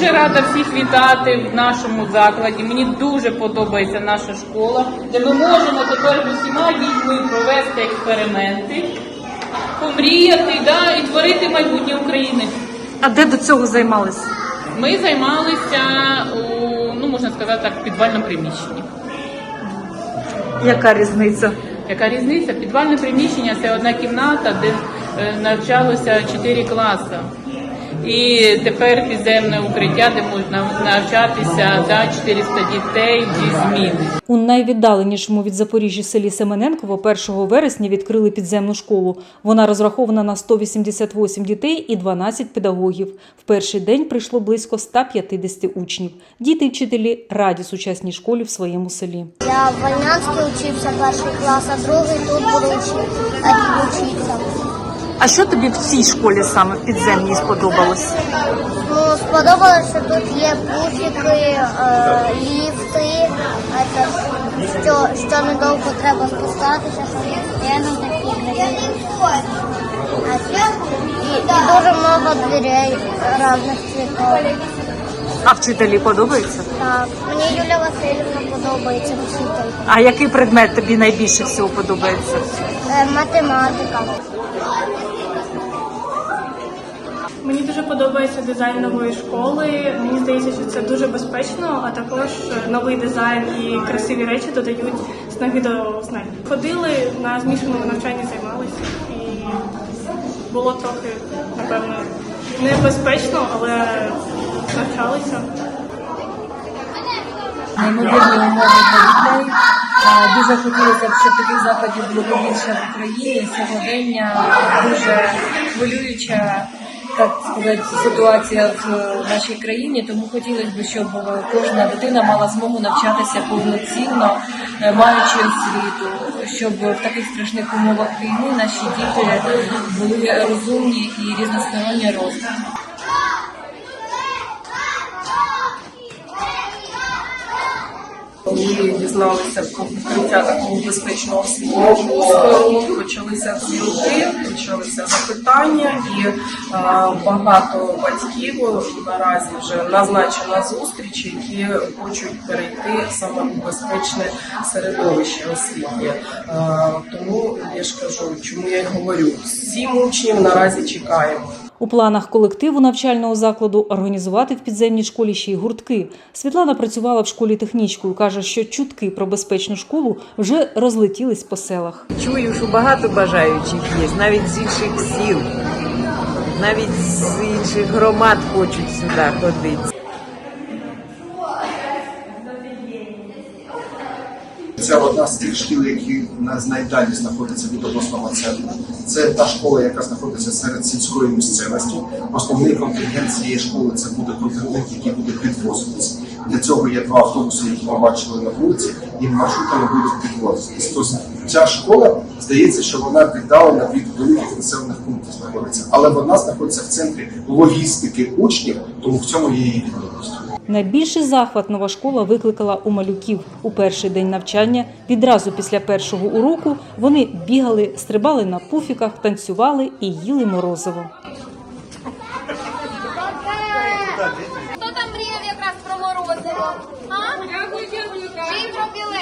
дуже рада всіх вітати в нашому закладі. Мені дуже подобається наша школа, де ми можемо тепер з усіма дітьми провести експерименти, помріяти да, і творити майбутнє України. А де до цього займались? Ми займалися у, ну можна сказати так, в підвальному приміщенні. Яка різниця? Яка різниця? Підвальне приміщення це одна кімната, де е, навчалося 4 класи. І тепер підземне укриття, де можна навчатися да, 400 дітей зі зміни. У найвіддаленішому від Запоріжжя селі Семененково 1 вересня відкрили підземну школу. Вона розрахована на 188 дітей і 12 педагогів. В перший день прийшло близько 150 учнів. Діти і вчителі раді сучасній школі в своєму селі. Я в Вольнянській учився перший клас, а другий тут буду вчитися. А що тобі в цій школі саме в підземній сподобалось? Ну, сподобалося, що тут є пуфіки, е, ліфти, це, що, що недовго треба спускатися, що такі І, і дуже много дверей різних цвітів. А вчителі подобається? Так, мені Юлія Васильівна подобається вчитель. А який предмет тобі найбільше всього подобається? Е, Математика. Подобається дизайн нової школи. Мені здається, що це дуже безпечно, а також новий дизайн і красиві речі додають снаги до знань. Ходили на змішаному навчанні, займалися і було трохи, напевно, небезпечно, але навчалися. Дуже хотілося б, щоб таких заходів було більше в Україні. Сьогодення дуже хвилююча. Так сказати, ситуація в е, нашій країні, тому хотілося б, щоб е, кожна дитина мала змогу навчатися повноцінно, е, маючи освіту, щоб в таких страшних умовах війни наші діти були розумні і різносторонньо розвитку. Дізналися про відкриття такого безпечного освітнього почалися дзвінки, почалися запитання, і е, багато батьків наразі вже назначена зустріч, які хочуть перейти саме у безпечне середовище освітнє. Е, тому я ж кажу, чому я й говорю, сім учнів наразі чекаємо. У планах колективу навчального закладу організувати в підземній школі ще й гуртки. Світлана працювала в школі технічкою. каже, що чутки про безпечну школу вже розлетілись по селах. Чую, що багато бажаючих є, навіть з інших сіл, навіть з інших громад хочуть сюди ходити. Це одна з тих шкіл, які на- найдалі знаходяться від обласного центру. Це та школа, яка знаходиться серед сільської місцевості. Основний контингент цієї школи це буде контингент, який буде підвозитися. Для цього є два автобуси, які ми бачили на вулиці, і маршрутами будуть підвозитись. Тобто ця школа здається, що вона віддалена від великих населених пунктів знаходиться, але вона знаходиться в центрі логістики учнів, тому в цьому є її відмінність. Найбільший захват нова школа викликала у малюків у перший день навчання. Відразу після першого уроку вони бігали, стрибали на пуфіках, танцювали і їли морозиво. Хто там мріяв якраз про морозиво? А? Чи про біле?